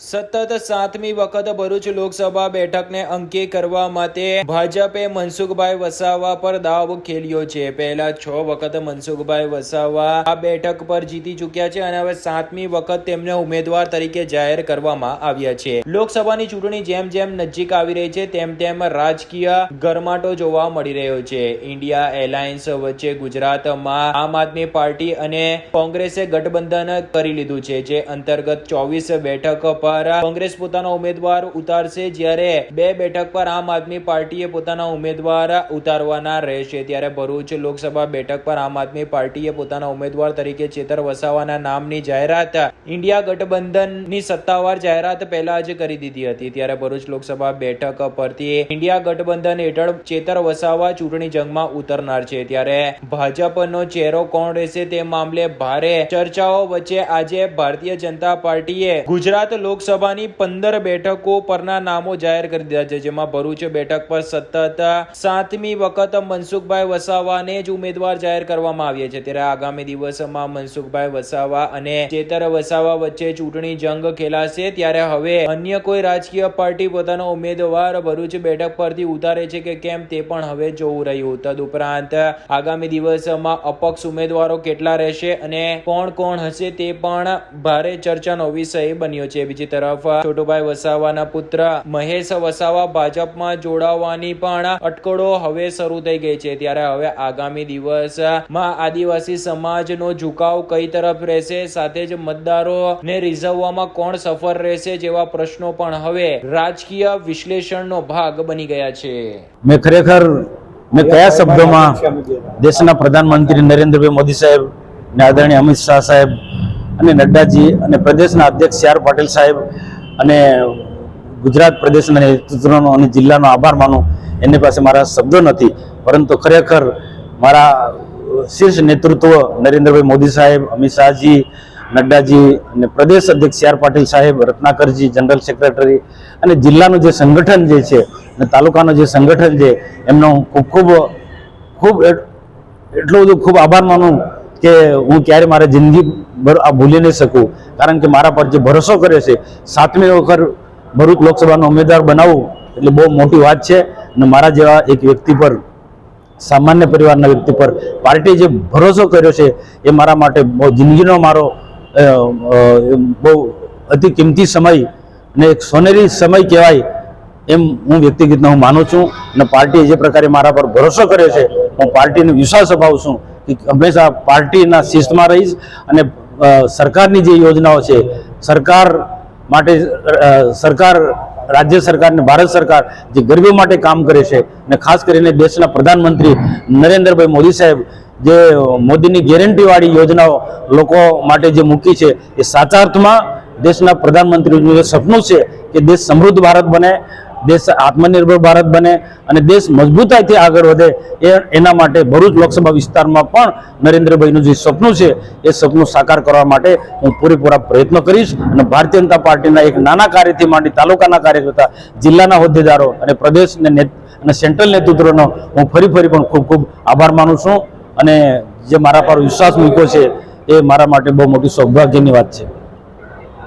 સતત સાતમી વખત ભરૂચ લોકસભા બેઠકને અંકે કરવા માટે ભાજપે મનસુખભાઈ વસાવા પર દાવ ખેલ્યો છે. પહેલા છ વખત મનસુખભાઈ વસાવા આ બેઠક પર જીતી ચૂક્યા છે અને હવે સાતમી વખત તેમને ઉમેદવાર તરીકે જાહેર કરવામાં આવ્યા છે. લોકસભાની ચૂંટણી જેમ જેમ નજીક આવી રહી છે, તેમ તેમ રાજકીય ગરમાટો જોવા મળી રહ્યો છે. ઇન્ડિયા એલાયન્સ વચ્ચે ગુજરાતમાં આમ આદમી પાર્ટી અને કોંગ્રેસે ગઠબંધન કરી લીધું છે, જે અંતર્ગત ચોવીસ બેઠક પર કોંગ્રેસ પોતાનો ઉમેદવાર ઉતારશે જ્યારે બે બેઠક પર આમ આદમી પાર્ટીએ પોતાના ઉમેદવાર ઉતારવાના રહેશે. ત્યારે ભરૂચ લોકસભા બેઠક પર આમ આદમી પાર્ટીએ પોતાના ઉમેદવાર તરીકે ચેતર વસાવાના નામની જાહેરાત ઇન્ડિયા ગઠબંધનની સત્તાવાર જાહેરાત પહેલા જ કરી દીધી હતી. ત્યારે ભરૂચ લોકસભા બેઠક પરથી ઇન્ડિયા ગઠબંધન હેઠળ ચેતર વસાવા ચૂંટણી જંગમાં ઉતરનાર છે. ત્યારે ભાજપનો ચહેરો કોણ રહેશે તે મામલે ભારે ચર્ચાઓ વચ્ચે આજે ભારતીય જનતા પાર્ટીએ ગુજરાત લોકસભાની પંદર બેઠકો પરના નામો જાહેર કરી દીધા છે, જેમાં ભરૂચ બેઠક પર સતત સાતમી વખત મનસુખભાઈ વસાવાને જ ઉમેદવાર જાહેર કરવામાં આવ્યા છે. ત્યારે આગામી દિવસમાં મનસુખભાઈ વસાવા અને ચેતર વસાવા વચ્ચે ચૂંટણી જંગ ખેલાશે. ત્યારે હવે અન્ય કોઈ રાજકીય પાર્ટી પોતાનો ઉમેદવાર ભરૂચ બેઠક પરથી ઉતારે છે કે કેમ તે પણ હવે જોવું રહ્યું. તદુપરાંત આગામી દિવસમાં અપક્ષ ઉમેદવારો કેટલા રહેશે અને કોણ કોણ હશે તે પણ ભારે ચર્ચાનો વિષય બન્યો છે. બીજી તરફ છોટુભાઈ વસાવાના પુત્ર મહેશ વસાવા ભાજપમાં જોડાવાની પણ અટકળો હવે શરૂ થઈ ગઈ છે. ત્યારે હવે આગામી દિવસમાં આદિવાસી સમાજનો ઝુકાવ કઈ તરફ રહેશે? સાથે જ મતદારોને રીઝવવામાં કોણ સફળ રહેશે જેવા પ્રશ્નો પણ હવે રાજકીય વિશ્લેષણનો ભાગ બની ગયા છે. મેં ખરેખર મેં કયા શબ્દોમાં દેશના પ્રધાનમંત્રી નરેન્દ્રભાઈ મોદી સાહેબ ને આદરણીય અમિત શાહ સાહેબ અને નડ્ડાજી અને પ્રદેશના અધ્યક્ષ સી આર પાટીલ સાહેબ અને ગુજરાત પ્રદેશના નેતૃત્વનો અને જિલ્લાનો આભાર માનું. એની પાસે મારા શબ્દો નથી, પરંતુ ખરેખર મારા શીર્ષ નેતૃત્વ નરેન્દ્રભાઈ મોદી સાહેબ, અમિત શાહજી, નડ્ડાજી અને પ્રદેશ અધ્યક્ષ સી આર પાટીલ સાહેબ, રત્નાકરજી, જનરલ સેક્રેટરી અને જિલ્લાનું જે સંગઠન જે છે અને તાલુકાનું જે સંગઠન છે, એમનો ખૂબ ખૂબ ખૂબ એટલું બધું ખૂબ આભાર માનું કે હું ક્યારે મારા જિંદગી આ ભૂલી નહીં શકું. કારણ કે મારા પર જે ભરોસો કર્યો છે, સાતમી વખત ભરૂચ લોકસભાનો ઉમેદવાર બનાવવું એટલે બહુ મોટી વાત છે. અને મારા જેવા એક વ્યક્તિ પર, સામાન્ય પરિવારના વ્યક્તિ પર પાર્ટીએ જે ભરોસો કર્યો છે, એ મારા માટે બહુ જિંદગીનો મારો બહુ અતિ કિંમતી સમય અને એક સોનેરી સમય કહેવાય એમ હું વ્યક્તિગત હું માનું છું. અને પાર્ટીએ જે પ્રકારે મારા પર ભરોસો કર્યો છે, હું પાર્ટીને વિશ્વાસ અપાવું છું. હંમેશા પાર્ટીના શિસ્તમાં રહીશ અને સરકારની જે યોજનાઓ છે, સરકાર માટે સરકાર, રાજ્ય સરકાર અને ભારત સરકાર જે ગરીબો માટે કામ કરે છે અને ખાસ કરીને દેશના પ્રધાનમંત્રી નરેન્દ્રભાઈ મોદી સાહેબ જે મોદીની ગેરંટીવાળી યોજનાઓ લોકો માટે જે મૂકી છે, એ સાચા અર્થમાં દેશના પ્રધાનમંત્રીનું જે સપનું છે કે દેશ સમૃદ્ધ ભારત બને દેશ આત્મનિર્ભર ભારત બને અને દેશ મજબૂતાઈથી આગળ વધે એ એના માટે ભરૂચ લોકસભા વિસ્તારમાં પણ નરેન્દ્રભાઈનું જે સપનું છે, એ સપનું સાકાર કરવા માટે હું પૂરેપૂરા પ્રયત્ન કરીશ અને ભારતીય જનતા પાર્ટીના એક નાના કાર્યથી માંડી તાલુકાના કાર્યકર્તા જિલ્લાના હોદ્દેદારો અને પ્રદેશ નેત- અને સેન્ટ્રલ નેતૃત્વનો હું ફરી ફરી પણ ખૂબ ખૂબ આભાર માનું છું અને જે મારા પર વિશ્વાસ મૂક્યો છે, એ મારા માટે બહુ મોટી સૌભાગ્યની વાત છે.